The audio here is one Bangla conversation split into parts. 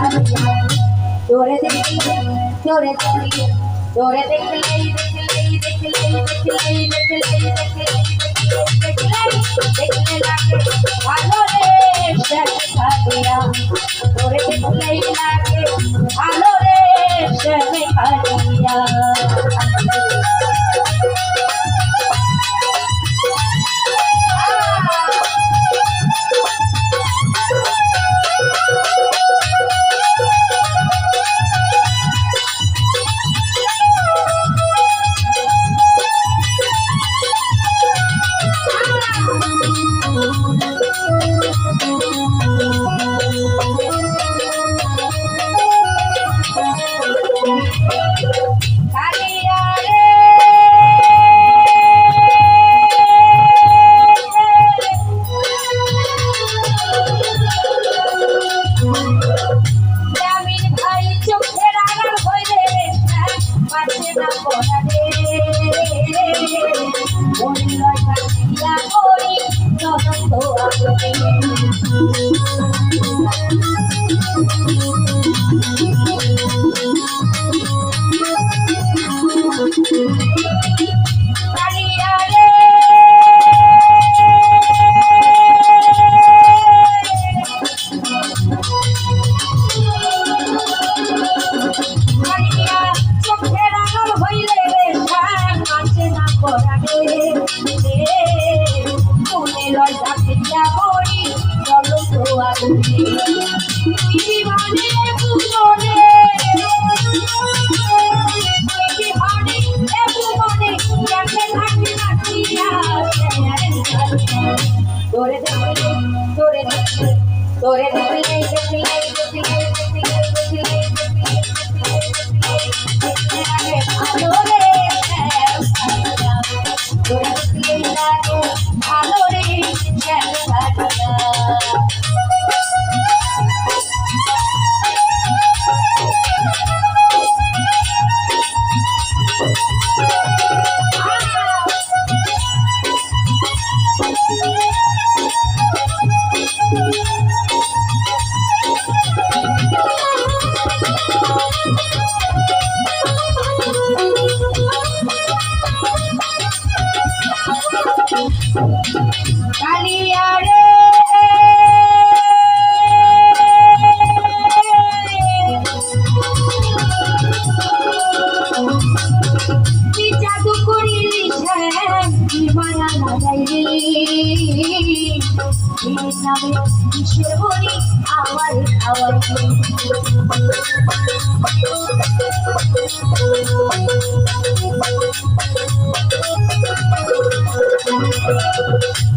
Dore dekhi, dore dekhi, dore dekhi, dekhi, dekhi, dekhi, dekhi, dekhi, dekhi, dekhi, dekhi, dekhi, dekhi, dekhi, dekhi, কালিয়া করি আপনি জীবনে ভুবনে জীবনে ভুবনে কেমনে থাকি নাচিয়া তোরে দেখলে তোরে দেখলে তোরে দেখলে দেখলে দেখলে দেখলে দেখলে দেখলে কালিয়া রে। জাদু করিলি মায়া লাগাইলি নামে কিসের বলি? আমার খাওয়াই Thank you.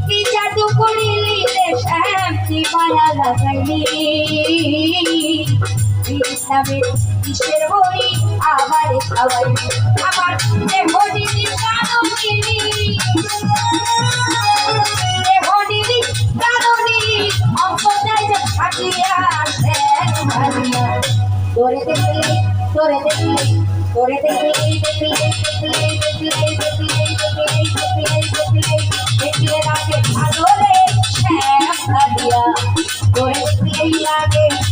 কি জাদু করিলি রে শ্যাম কি মায়া লাগাইলি। হিসাবে কিসের বই আবার খাওয়াইলি। আমার দেহ দিদি কাননি দেহ দিদি কাননি অঙ্ক যাই যে ভালিয়া তোরে দেখলি তোরে দেখলি। করে দেখি দেখি দেখি দেখি দেখি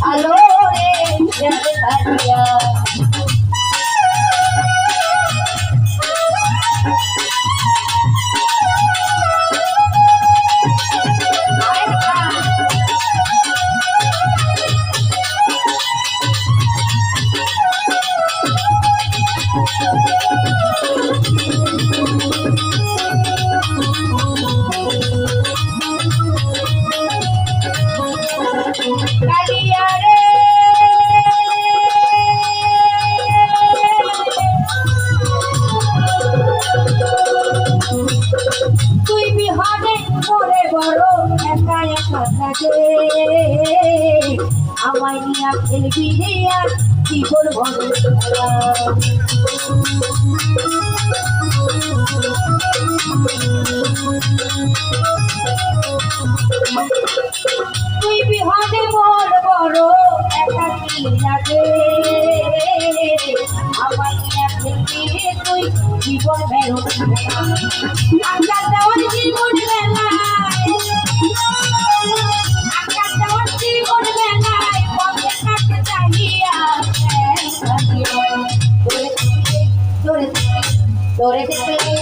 আলো রে জল কাটিয়া আমায় নিয়া খেলবি রে আর কি করব তুই বিহারে বড় বড়, একা কি লাগে? আমায় নিয়া খেলবি রে তুই জীবন বেরো জীবন বেলায় Flores de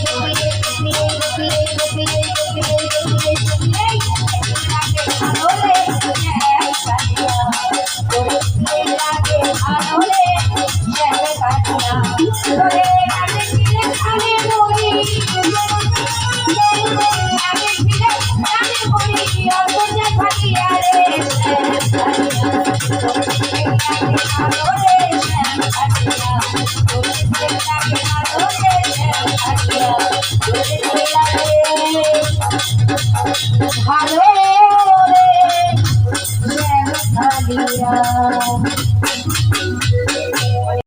ভালো